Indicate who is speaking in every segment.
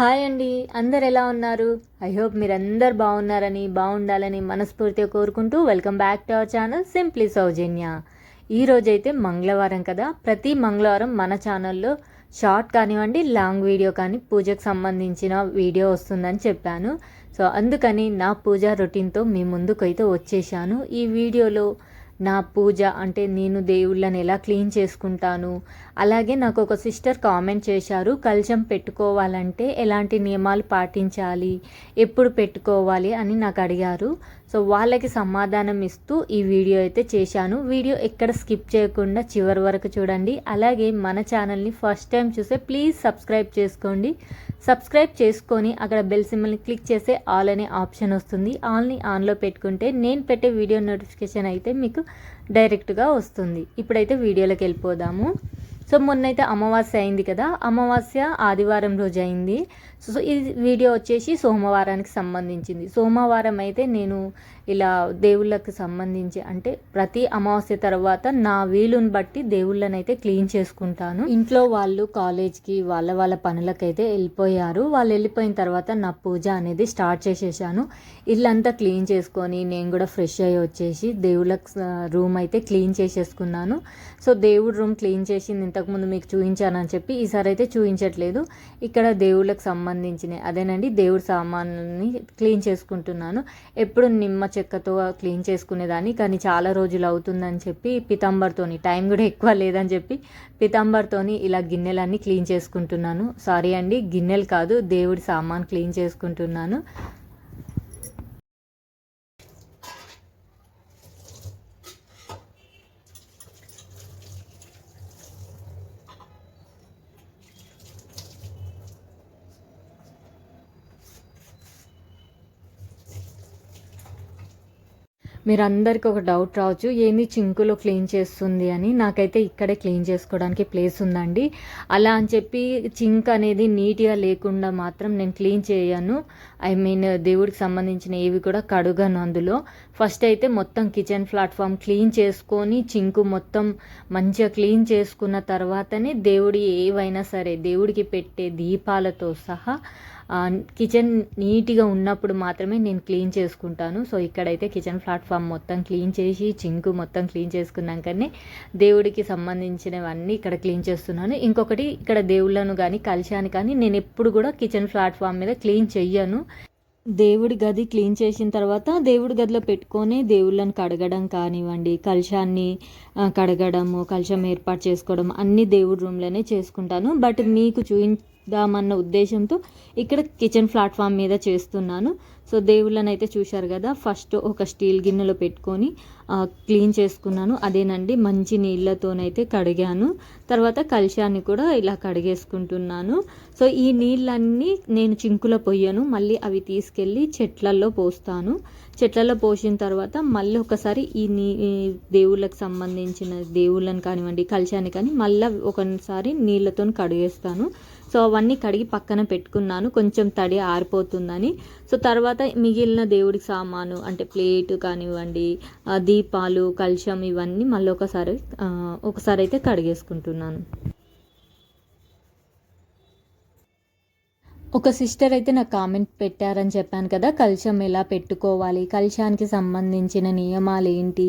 Speaker 1: Hi అండి. అందరు ఎలా ఉన్నారు? ఐ హోప్ మీరందరు బాగున్నారని బాగుండాలని మనస్ఫూర్తిగా కోరుకుంటూ welcome back to our channel simply Soujanya. ఈ రోజైతే మంగళవారం కదా. ప్రతి మంగళవారం మన ఛానల్లో షార్ట్ కానివ్వండి లాంగ్ వీడియో కానీ పూజకు సంబంధించిన వీడియో వస్తుందని చెప్పాను. సో అందుకని నా పూజ రొటీన్తో మీ ముందుకైతే వచ్చేసాను. ఈ వీడియోలో నా పూజ అంటే నేను దేవుళ్ళని ఎలా క్లీన్ చేసుకుంటాను? అలాగే నాకు ఒక సిస్టర్ కామెంట్ చేశారు కలశం పెట్టుకోవాలంటే ఎలాంటి నియమాలు పాటించాలి? ఎప్పుడు పెట్టుకోవాలి? అని నాకు అడిగారు. సో వాళ్ళకి సమాధానం ఇస్తూ ఈ వీడియో అయితే చేశాను. వీడియో ఎక్కడ స్కిప్ చేయకుండా చివరి వరకు చూడండి. అలాగే మన ఛానల్ని ఫస్ట్ టైం చూస్తే ప్లీజ్ సబ్స్క్రైబ్ చేసుకోండి. సబ్స్క్రైబ్ చేసుకొని అక్కడ బెల్ సిమ్మల్ని క్లిక్ చేస్తే ఆల్ అనే ఆప్షన్ వస్తుంది. ఆల్ని ఆన్లో పెట్టుకుంటే నేను పెట్టే వీడియో నోటిఫికేషన్ అయితే మీకు డైరెక్ట్గా వస్తుంది. ఇప్పుడైతే వీడియోలోకి వెళ్ళిపోదాము. సో మొన్నైతే అమావాస్య అయింది కదా అమావాస్య ఆదివారం రోజు అయింది. సో ఈ వీడియో వచ్చేసి సోమవారానికి సంబంధించింది. సోమవారం అయితే నేను ఇలా దేవుళ్ళకి సంబంధించి అంటే ప్రతి అమావాస్య తర్వాత నా వీలుని బట్టి దేవుళ్ళని అయితే క్లీన్ చేసుకుంటాను. ఇంట్లో వాళ్ళు కాలేజ్కి వాళ్ళ వాళ్ళ పనులకైతే వెళ్ళిపోయారు. వాళ్ళు వెళ్ళిపోయిన తర్వాత నా పూజ అనేది స్టార్ట్ చేసేసాను. ఇల్లంతా క్లీన్ చేసుకొని నేను కూడా ఫ్రెష్ అయ్యి వచ్చేసి దేవుళ్ళకి రూమ్ అయితే క్లీన్ చేసేసుకున్నాను. సో దేవుడు రూమ్ క్లీన్ చేసింది ఇంతకుముందు మీకు చూపించానని చెప్పి ఈసారి అయితే చూపించట్లేదు. ఇక్కడ దేవుళ్ళకి సంబంధించిన అదేనండి దేవుడి సామాన్ని క్లీన్ చేసుకుంటున్నాను. ఎప్పుడు నిమ్మ చెక్కతో క్లీన్ చేసుకునేదాన్ని కానీ చాలా రోజులు అవుతుందని చెప్పి పితాంబర్తోని టైం కూడా ఎక్కువ లేదని చెప్పి పితాంబర్తోని ఇలా గిన్నెలన్నీ క్లీన్ చేసుకుంటున్నాను. సారీ అండి గిన్నెలు కాదు దేవుడి సామాన్ క్లీన్ చేసుకుంటున్నాను. మీరు అందరికి ఒక డౌట్ రావచ్చు. ఏంది చింకులో క్లీన్ చేస్తుంది అని. నాకైతే ఇక్కడే క్లీన్ చేసుకోవడానికి ప్లేస్ ఉందండి. అలా అని చెప్పి చింక్ అనేది నీట్గా లేకుండా మాత్రం నేను క్లీన్ చేయను. ఐ మీన్ దేవుడికి సంబంధించిన ఏవి కూడా కడుగను అందులో. ఫస్ట్ అయితే మొత్తం కిచెన్ ప్లాట్ఫామ్ క్లీన్ చేసుకొని చింకు మొత్తం మంచిగా క్లీన్ చేసుకున్న తర్వాతనే దేవుడి ఏవైనా సరే దేవుడికి పెట్టే దీపాలతో సహా కిచెన్ నీట్గా ఉన్నప్పుడు మాత్రమే నేను క్లీన్ చేసుకుంటాను. సో ఇక్కడైతే కిచెన్ ప్లాట్ఫామ్ మొత్తం క్లీన్ చేసి చింకు మొత్తం క్లీన్ చేసుకున్నాకనే దేవుడికి సంబంధించినవన్నీ ఇక్కడ క్లీన్ చేస్తున్నాను. ఇంకొకటి ఇక్కడ దేవుళ్ళను కానీ కలిశాను కానీ నేను ఎప్పుడు కూడా కిచెన్ ప్లాట్ఫామ్ మీద క్లీన్ చెయ్యను. దేవుడి గది క్లీన్ చేసిన తర్వాత దేవుడి గదిలో పెట్టుకొని దేవుళ్ళని కడగడం కానివ్వండి కలశాన్ని కడగడము కలశం ఏర్పాటు చేసుకోవడం అన్ని దేవుడి రూమ్లోనే చేసుకుంటాను. బట్ మీకు చూయి దామన్న ఉద్దేశంతో ఇక్కడ కిచెన్ ప్లాట్ఫామ్ మీద చేస్తున్నాను. సో దేవుళ్ళని అయితే చూశారు కదా ఫస్ట్ ఒక స్టీల్ గిన్నెలో పెట్టుకొని క్లీన్ చేసుకున్నాను. అదేనండి మంచి నీళ్ళతోనైతే కడిగాను. తర్వాత కలశాన్ని కూడా ఇలా కడిగేసుకుంటున్నాను. సో ఈ నీళ్ళన్నీ నేను చింకులో పొయ్యను మళ్ళీ అవి తీసుకెళ్ళి చెట్లల్లో పోస్తాను. చెట్లలో పోసిన తర్వాత మళ్ళీ ఒకసారి ఈ నీ దేవుళ్ళకి సంబంధించిన దేవుళ్ళని కానివ్వండి కలశాన్ని కానీ మళ్ళీ ఒకసారి నీళ్ళతో కడిగేస్తాను. సో అవన్నీ కడిగి పక్కన పెట్టుకున్నాను. కొంచెం తడి ఆరిపోతుందని. సో తర్వాత మిగిలిన దేవుడికి సామాను అంటే ప్లేట్ కానివ్వండి దీపాలు కలుషం ఇవన్నీ మళ్ళీ ఒకసారి ఒకసారి అయితే కడిగేసుకుంటున్నాను. ఒక సిస్టర్ అయితే నాకు కామెంట్ పెట్టారని చెప్పాను కదా కలుషం ఎలా పెట్టుకోవాలి కలుషానికి సంబంధించిన నియమాలు ఏంటి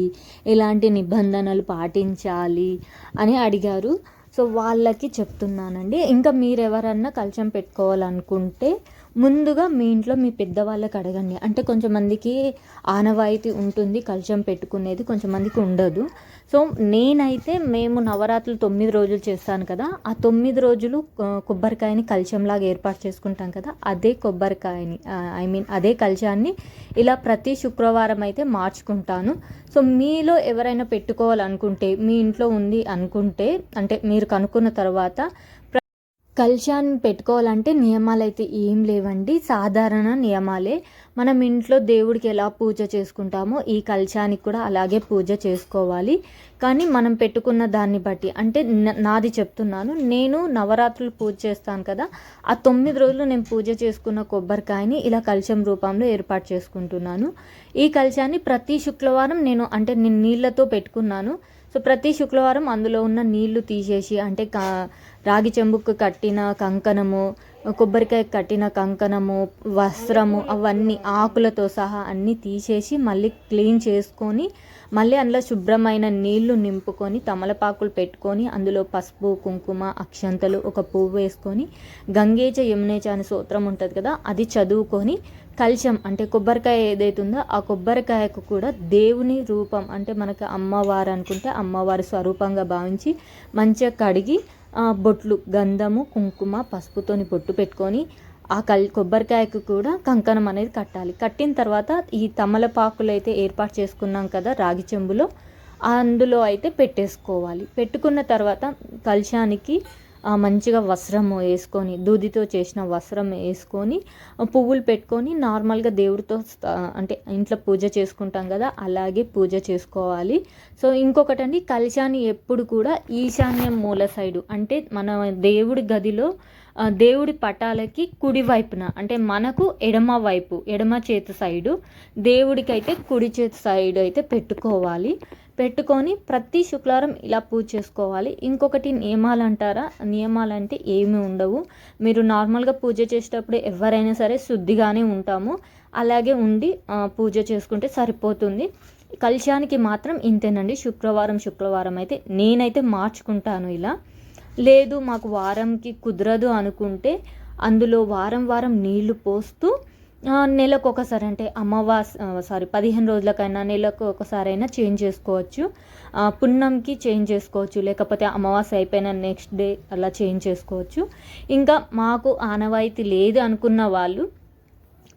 Speaker 1: ఎలాంటి నిబంధనలు పాటించాలి అని అడిగారు. సో వాళ్ళకి చెప్తున్నానండి. ఇంకా మీరు ఎవరన్నా కలశం పెట్టుకోవాలనుకుంటే ముందుగా మీ ఇంట్లో మీ పెద్దవాళ్ళకి అడగండి. అంటే కొంచెంమందికి ఆనవాయితీ ఉంటుంది కలశం పెట్టుకునేది కొంచెంమందికి ఉండదు. సో నేనైతే మేము నవరాత్రులు తొమ్మిది రోజులు చేస్తాను కదా ఆ తొమ్మిది రోజులు కొబ్బరికాయని కలశంలాగా ఏర్పాటు చేసుకుంటాం కదా అదే కొబ్బరికాయని ఐ మీన్ అదే కలశాన్ని ఇలా ప్రతి శుక్రవారం అయితే మార్చుకుంటాను. సో మీలో ఎవరైనా పెట్టుకోవాలనుకుంటే మీ ఇంట్లో ఉంది అనుకుంటే అంటే మీరు కనుక్కున్న తర్వాత కల్శాన్ని పెట్టుకోవాలంటే నియమాలు అయితే ఏం లేవండి. సాధారణ నియమాలే. మనం ఇంట్లో దేవుడికి ఎలా పూజ చేసుకుంటామో ఈ కల్శానికి కూడా అలాగే పూజ చేసుకోవాలి. కానీ మనం పెట్టుకున్న దాన్ని బట్టి అంటే నాది చెప్తున్నాను. నేను నవరాత్రులు పూజ చేస్తాను కదా ఆ తొమ్మిది రోజులు నేను పూజ చేసుకున్న కొబ్బరికాయని ఇలా కలశం రూపంలో ఏర్పాటు చేసుకుంటున్నాను. ఈ కలశాన్ని ప్రతి శుక్రవారం నేను అంటే నేను నీళ్ళతో పెట్టుకున్నాను. సో ప్రతి శుక్రవారం అందులో ఉన్న నీళ్ళు తీసేసి అంటే కా రాగి చెంబుకు కట్టిన కంకణము కొబ్బరికాయ కట్టిన కంకణము వస్త్రము అవన్నీ ఆకులతో సహా అన్నీ తీసేసి మళ్ళీ క్లీన్ చేసుకొని మళ్ళీ అందులో శుభ్రమైన నీళ్ళు నింపుకొని తమలపాకులు పెట్టుకొని అందులో పసుపు కుంకుమ అక్షంతలు ఒక పువ్వు వేసుకొని గంగేచ యమునేచ అనే సూత్రం ఉంటుంది కదా అది చదువుకొని కలశం అంటే కొబ్బరికాయ ఏదైతుందో ఆ కొబ్బరికాయకు కూడా దేవుని రూపం అంటే మనకి అమ్మవారు అనుకుంటే అమ్మవారి స్వరూపంగా భావించి మంచిగా కడిగి బొట్లు గంధము కుంకుమ పసుపుతోని బొట్టు పెట్టుకొని ఆ కల్ కొబ్బరికాయకు కూడా కంకణం అనేది కట్టాలి. కట్టిన తర్వాత ఈ తమలపాకులు అయితే ఏర్పాటు చేసుకున్నాం కదా రాగి చెంబులో అందులో అయితే పెట్టేసుకోవాలి. పెట్టుకున్న తర్వాత కలశానికి మంచిగా వస్త్రము వేసుకొని దూదితో చేసిన వస్త్రం వేసుకొని పువ్వులు పెట్టుకొని నార్మల్గా దేవుడితో అంటే ఇంట్లో పూజ చేసుకుంటాం కదా అలాగే పూజ చేసుకోవాలి. సో ఇంకొకటి అండి కలశాన్ని ఎప్పుడు కూడా ఈశాన్యం మూల సైడు అంటే మన దేవుడి గదిలో దేవుడి పటాలకి కుడి వైపున అంటే మనకు ఎడమ వైపు ఎడమ చేతి సైడు దేవుడికి అయితే కుడి చేతి సైడ్ అయితే పెట్టుకోవాలి. పెట్టుకొని ప్రతి శుక్రవారం ఇలా పూజ చేసుకోవాలి. ఇంకొకటి నియమాలు అంటారా నియమాలు అంటే ఏమి ఉండవు. మీరు నార్మల్గా పూజ చేసేటప్పుడు ఎవరైనా సరే శుద్ధిగానే ఉంటాము. అలాగే ఉండి పూజ చేసుకుంటే సరిపోతుంది. కలశానికి మాత్రం ఇంతేనండి. శుక్రవారం శుక్రవారం అయితే నేనైతే మార్చుకుంటాను ఇలా. లేదు మాకు వారంకి కుదరదు అనుకుంటే అందులో వారం వారం నీళ్ళు పోస్తూ నెలకు ఒకసారి అంటే అమావాస్ సారీ పదిహేను రోజులకైనా నెలకు ఒకసారి అయినా చేంజ్ చేసుకోవచ్చు. పున్నంకి చేంజ్ చేసుకోవచ్చు లేకపోతే అమావాస్య అయిపోయిన నెక్స్ట్ డే అలా చేంజ్ చేసుకోవచ్చు. ఇంకా మాకు ఆనవాయితీ లేదు అనుకున్న వాళ్ళు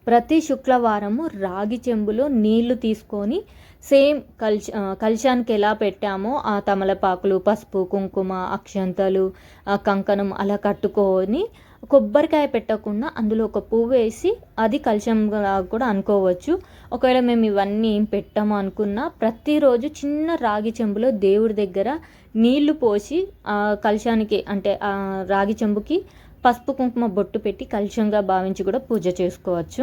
Speaker 1: ప్రతి శుక్రవారము రాగి చెంబులో నీళ్ళు తీసుకొని సేమ్ కల్చ కలశానికి ఎలా పెట్టామో ఆ తమలపాకులు పసుపు కుంకుమ అక్షంతలు కంకణం అలా కట్టుకొని కొబ్బరికాయ పెట్టకుండా అందులో ఒక పువ్వు వేసి అది కలశం కూడా అనుకోవచ్చు. ఒకవేళ మేము ఇవన్నీ ఏం పెట్టాము అనుకున్నా ప్రతిరోజు చిన్న రాగి చెంబులో దేవుడి దగ్గర నీళ్ళు పోసి కలశానికి అంటే రాగి చెంబుకి పసుపు కుంకుమ బొట్టు పెట్టి కలుషంగా భావించి కూడా పూజ చేసుకోవచ్చు.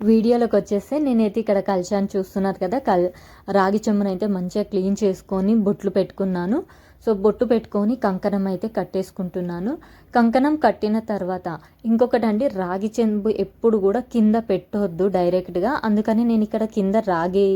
Speaker 1: వీడియోలోకి వచ్చేస్తే నేనైతే ఇక్కడ కలశాన్ని చూస్తున్నారు కదా కల్ రాగి చెంబునైతే మంచిగా క్లీన్ చేసుకొని బొట్లు పెట్టుకున్నాను. సో బొట్టు పెట్టుకొని కంకణం అయితే కట్టేసుకుంటున్నాను. కంకణం కట్టిన తర్వాత ఇంకొకటి అండి రాగి చెంబు ఎప్పుడు కూడా కింద పెట్టొద్దు డైరెక్ట్గా. అందుకని నేను ఇక్కడ కింద రాగి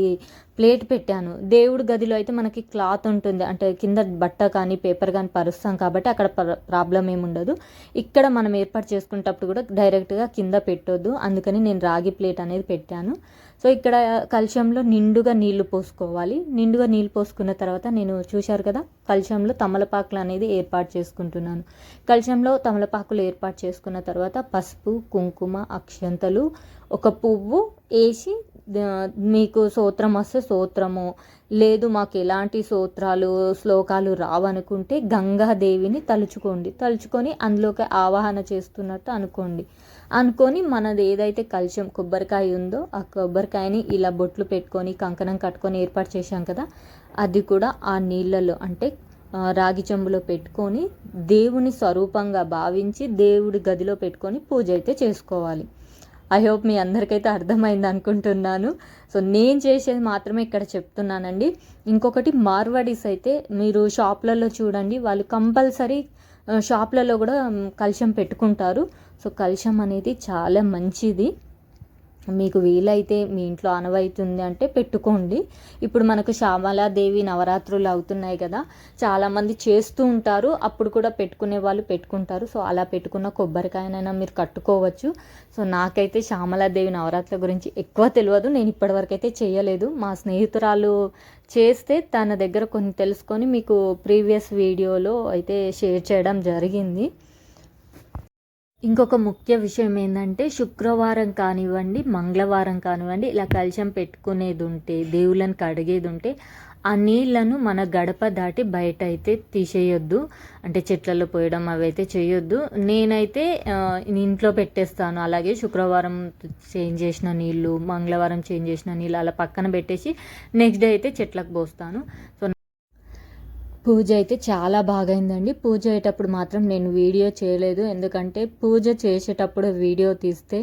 Speaker 1: ప్లేట్ పెట్టాను. దేవుడి గదిలో అయితే మనకి క్లాత్ ఉంటుంది. అంటే కింద బట్ట కానీ పేపర్ కానీ పరుస్తాం కాబట్టి అక్కడ ప్రాబ్లం ఏమి ఉండదు. ఇక్కడ మనం ఏర్పాటు చేసుకునేటప్పుడు కూడా డైరెక్ట్గా కింద పెట్టొద్దు. అందుకని నేను రాగి ప్లేట్ అనేది పెట్టాను. సో ఇక్కడ కలుషంలో నిండుగా నీళ్ళు పోసుకోవాలి. నిండుగా నీళ్ళు పోసుకున్న తర్వాత నేను చూశారు కదా కలుషంలో తమలపాకులు అనేది ఏర్పాటు చేసుకుంటున్నాను. కలుషంలో తమలపాకులు ఏర్పాటు చేసుకున్న తర్వాత పసుపు కుంకుమ అక్షంతలు ఒక పువ్వు వేసి మీకు సూత్రం వస్తే సూత్రము. లేదు మాకు ఎలాంటి సూత్రాలు శ్లోకాలు రావనుకుంటే గంగాదేవిని తలుచుకోండి. తలుచుకొని అందులోకి ఆవాహన చేస్తున్నట్టు అనుకోండి. అనుకొని మనది ఏదైతే కలిశం కొబ్బరికాయ ఉందో ఆ కొబ్బరికాయని ఇలా బొట్లు పెట్టుకొని కంకణం కట్టుకొని ఏర్పాటు చేశాం కదా అది కూడా ఆ నీళ్ళలో అంటే రాగి చెంబులో పెట్టుకొని దేవుని స్వరూపంగా భావించి దేవుడి గదిలో పెట్టుకొని పూజ అయితే చేసుకోవాలి. ఐ హోప్ మీ అందరికైతే అర్థమైంది అనుకుంటున్నాను. సో నేను చేసేది మాత్రమే ఇక్కడ చెప్తున్నానండి. ఇంకొకటి మార్వాడీస్ అయితే మీరు షాప్లలో చూడండి వాళ్ళు కంపల్సరీ షాప్లలో కూడా కలుషం పెట్టుకుంటారు. సో కలుషం అనేది చాలా మంచిది. మీకు వీలైతే మీ ఇంట్లో అనవైతుంది అంటే పెట్టుకోండి. ఇప్పుడు మనకు శ్యామలాదేవి నవరాత్రులు అవుతున్నాయి కదా చాలామంది చేస్తూ ఉంటారు. అప్పుడు కూడా పెట్టుకునే వాళ్ళు పెట్టుకుంటారు. సో అలా పెట్టుకున్న కొబ్బరికాయనైనా మీరు కట్టుకోవచ్చు. సో నాకైతే శ్యామలాదేవి నవరాత్రుల గురించి ఎక్కువ తెలియదు. నేను ఇప్పటివరకు అయితే చేయలేదు. మా స్నేహితురాలు చేస్తే తన దగ్గర కొన్ని తెలుసుకొని మీకు ప్రీవియస్ వీడియోలో అయితే షేర్ చేయడం జరిగింది. ఇంకొక ముఖ్య విషయం ఏంటంటే శుక్రవారం కానివ్వండి మంగళవారం కానివ్వండి ఇలా కలుషం పెట్టుకునేది ఉంటే దేవుళ్ళని కడిగేది ఉంటే ఆ నీళ్ళను మన గడప దాటి బయట అయితే తీసేయొద్దు. అంటే చెట్లలో పోయడం అవి అయితే చేయొద్దు. నేనైతే ఇంట్లో పెట్టేస్తాను. అలాగే శుక్రవారం చేంజ్ చేసిన నీళ్ళు మంగళవారం చేంజ్ చేసిన నీళ్ళు అలా పక్కన పెట్టేసి నెక్స్ట్ డే అయితే చెట్లకు పోస్తాను. సో పూజ అయితే చాలా బాగైందండి. పూజ అయ్యేటప్పుడు మాత్రం నేను వీడియో చేయలేదు. ఎందుకంటే పూజ చేసేటప్పుడు వీడియో తీస్తే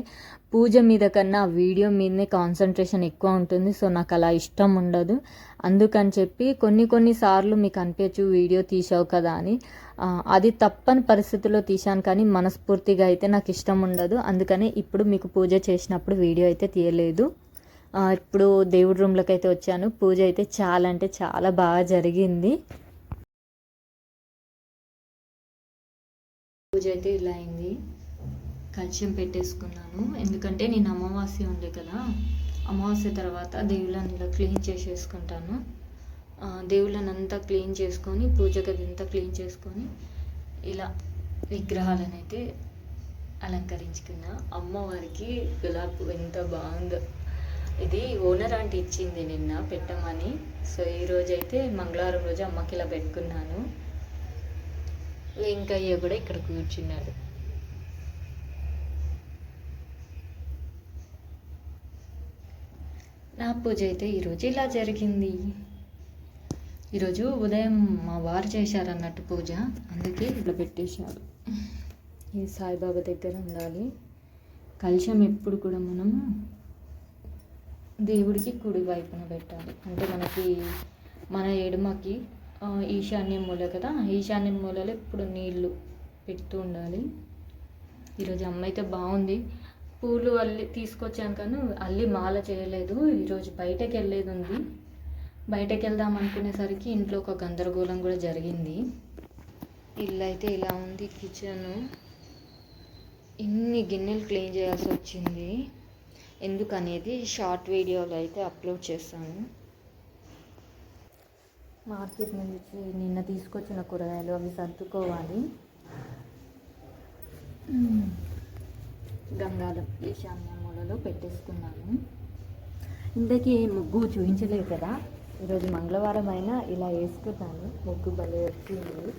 Speaker 1: పూజ మీద కన్నా వీడియో మీదనే కాన్సన్ట్రేషన్ ఎక్కువ ఉంటుంది. సో నాకు అలా ఇష్టం ఉండదు. అందుకని చెప్పి కొన్ని కొన్ని సార్లు మీకు అనిపించు వీడియో తీసావు కదా అని అది తప్పని పరిస్థితుల్లో తీశాను కానీ మనస్ఫూర్తిగా అయితే నాకు ఇష్టం ఉండదు. అందుకని ఇప్పుడు మీకు పూజ చేసినప్పుడు వీడియో అయితే తీయలేదు. ఇప్పుడు దేవుడి రూమ్లోకి అయితే వచ్చాను. పూజ అయితే చాలా అంటే చాలా బాగా జరిగింది. పూజ అయితే ఇలా అయింది. కలశం పెట్టేసుకున్నాను. ఎందుకంటే నేను అమావాస్య ఉండే కదా అమావాస్య తర్వాత దేవుళ్ళని ఇలా క్లీన్ చేసేసుకుంటాను. ఆ, దేవుళ్ళని అంతా క్లీన్ చేసుకొని పూజ గది అంతా క్లీన్ చేసుకొని ఇలా విగ్రహాలను అయితే అలంకరించుకున్నా. అమ్మవారికి గులాబ్ ఎంత బాగుందో. ఇది ఓనర్ ఆంటీ ఇచ్చింది నిన్న పెట్టమని. సో ఈరోజైతే మంగళవారం రోజు అమ్మకి ఇలా పెట్టుకున్నాను. వెంకయ్య కూడా ఇక్కడ కూర్చున్నాడు. నా పూజ అయితే ఈరోజు ఇలా జరిగింది. ఈరోజు ఉదయం మా వారు చేశారన్నట్టు పూజ. అందుకే ఇట్లా పెట్టేశారు. ఈ సాయిబాబా దగ్గర ఉండాలి. కలశం ఎప్పుడు కూడా మనము దేవుడికి కుడి వైపున పెట్టాలి. అంటే మనకి మన ఎడమకి ఈశాన్యం మూల కదా? ఈశాన్యం మూలలో ఇప్పుడు నీళ్ళు పెడుతూ ఉండాలి. ఈరోజు అమ్మ అయితే బాగుంది. పూలు అల్లి తీసుకొచ్చాను కానీ అల్లి మాల చేయలేదు. ఈరోజు బయటకు వెళ్ళేది ఉంది. బయటకు వెళ్దాం అనుకునేసరికి ఇంట్లో ఒక గందరగోళం కూడా జరిగింది. ఇల్లు అయితే ఇలా ఉంది కిచెన్. ఇన్ని గిన్నెలు క్లీన్ చేయాల్సి వచ్చింది. ఎందుకనేది షార్ట్ వీడియోలో అయితే అప్లోడ్ చేస్తాను. మార్కెట్ నుంచి నిన్న తీసుకొచ్చిన కూరగాయలు అవి సర్దుకోవాలి. గంగాలం ఈశాన్య మూలలో పెట్టేసుకున్నాను. ఇంతకీ ముగ్గు చూపించలేదు కదా? ఈరోజు మంగళవారం అయినా ఇలా వేసుకున్నాను. ముగ్గు భలే వచ్చింది.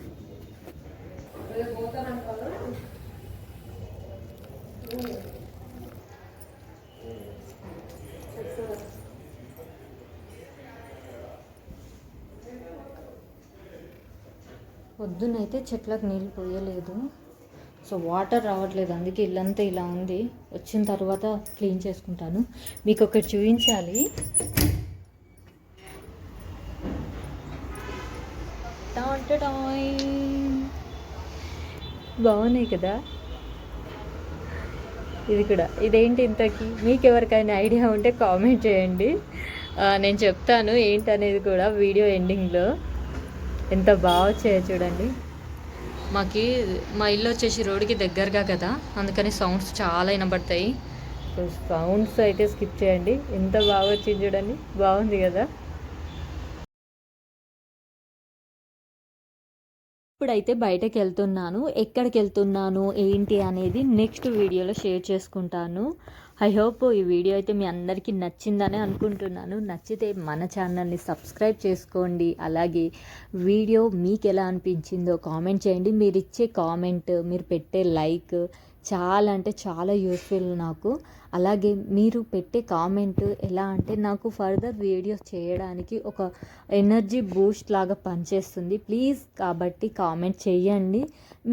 Speaker 1: పొద్దునైతే చెట్లకు నీళ్ళు పోయలేదు. సో వాటర్ రావట్లేదు. అందుకే ఇల్లంతా ఇలా ఉంది. వచ్చిన తర్వాత క్లీన్ చేసుకుంటాను. మీకు ఒకటి చూపించాలి. బాగున్నాయి కదా? ఇది కూడా. ఇదేంటి ఇంతకి? మీకు ఎవరికైనా ఐడియా ఉంటే కామెంట్ చేయండి. నేను చెప్తాను ఏంటనేది కూడా వీడియో ఎండింగ్లో. ఎంత బాగా వచ్చాయో చూడండి. మాకి మా ఇల్లు వచ్చేసి రోడ్డుకి దగ్గరగా కదా అందుకని సౌండ్స్ చాలా వినబడతాయి. సౌండ్స్ అయితే స్కిప్ చేయండి. ఎంత బాగా వచ్చింది చూడండి. బాగుంది కదా. ఇప్పుడైతే బయటకు వెళ్తున్నాను ఎక్కడికి వెళ్తున్నాను ఏంటి అనేది నెక్స్ట్ వీడియోలో షేర్ చేసుకుంటాను. ఐ హోప్ ఈ వీడియో అయితే మీ అందరికీ నచ్చిందని అనుకుంటున్నాను. నచ్చితే మన ఛానల్ని సబ్స్క్రైబ్ చేసుకోండి. అలాగే వీడియో మీకు ఎలా అనిపించిందో కామెంట్ చేయండి. మీరు ఇచ్చే కామెంట్ మీరు పెట్టే లైక్ చాలా అంటే చాలా యూస్ఫుల్ నాకు. అలాగే మీరు పెట్టే కామెంట్ ఎలా అంటే నాకు ఫర్దర్ వీడియోస్ చేయడానికి ఒక ఎనర్జీ బూస్ట్ లాగా పనిచేస్తుంది. ప్లీజ్ కాబట్టి కామెంట్ చేయండి.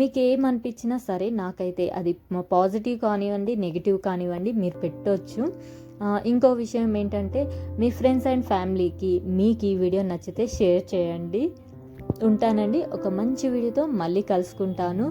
Speaker 1: మీకు ఏమనిపించినా సరే నాకైతే అది పాజిటివ్ కానివ్వండి నెగిటివ్ కానివ్వండి మీరు పెట్టొచ్చు. ఇంకో విషయం ఏంటంటే మీ ఫ్రెండ్స్ అండ్ ఫ్యామిలీకి మీకు ఈ వీడియో నచ్చితే షేర్ చేయండి. ఉంటానండి. ఒక మంచి వీడియోతో మళ్ళీ కలుసుకుంటాను.